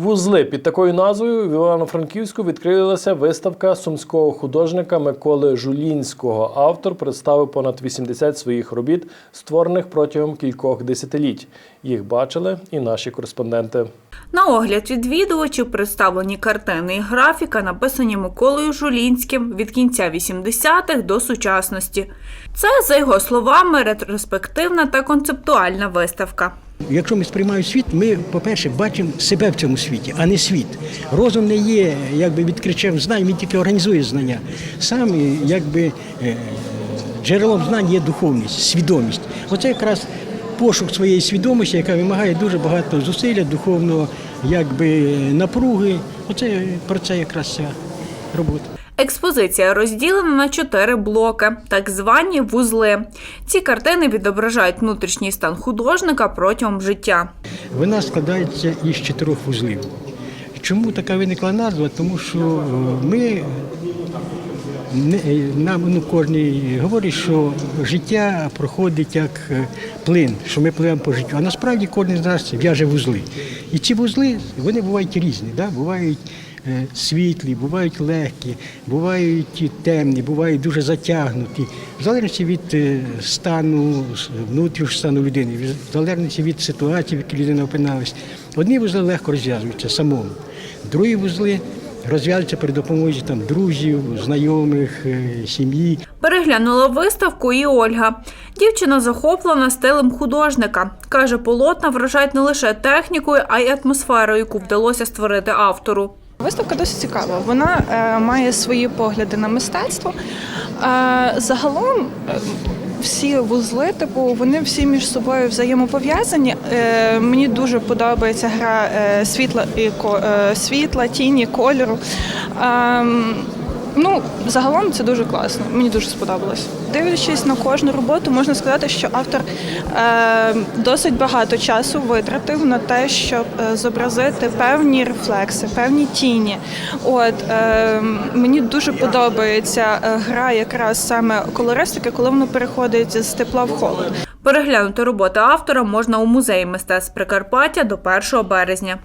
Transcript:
Вузли під такою назвою в Івано-Франківську відкрилася виставка сумського художника Миколи Жулінського. Автор представив понад 80 своїх робіт, створених протягом кількох десятиліть. Їх бачили і наші кореспонденти. На огляд відвідувачів представлені картини і графіка, написані Миколою Жулінським від кінця 80-х до сучасності. Це, за його словами, ретроспективна та концептуальна виставка. Якщо ми сприймаємо світ, ми, по-перше, бачимо себе в цьому світі, а не світ. Розум не є якби відкричем знань, він тільки організує знання. Сам е, якби е, джерелом знань є духовність, свідомість. Оце якраз пошук своєї свідомості, яка вимагає дуже багато зусилля, духовного якби напруги. Оце про це якраз ця робота. Експозиція розділена на чотири блоки, так звані вузли. Ці картини відображають внутрішній стан художника протягом життя. Вона складається із чотирьох вузлів. Чому така виникла назва? Тому що е, ми е, нам ну, кожен говорить, що життя проходить як е, плин, що ми пливемо по життю. А насправді кожен з нас в'яже вузли. І ці вузли вони бувають різні. Да? Бувають світлі, бувають легкі, бувають темні, бувають дуже затягнуті. В залежності від е, стану, внутрішнього стану людини, в залежності від ситуації, в якій людина опиналась. Одні вузли легко розв'язуються самому, другі вузли розв'язуються при допомозі там, друзів, знайомих, е, сім'ї. Переглянула виставку і Ольга. Дівчина захоплена стилем художника. Каже, полотна вражають не лише технікою, а й атмосферою, яку вдалося створити автору. Виставка досить цікава. Вона е, має свої погляди на мистецтво. Е, загалом е, всі вузли, типу, вони всі між собою взаємопов'язані. Е, мені дуже подобається гра е, світла і е, світла, тіні, кольору. Ем, Ну, загалом це дуже класно. Мені дуже сподобалось. Дивлячись на кожну роботу, можна сказати, що автор е, досить багато часу витратив на те, щоб е, зобразити певні рефлекси, певні тіні. От е, мені дуже подобається е, гра якраз саме колористики, коли воно переходить з тепла в холод. Переглянути роботи автора можна у музеї мистецтв Прикарпаття до 1 березня.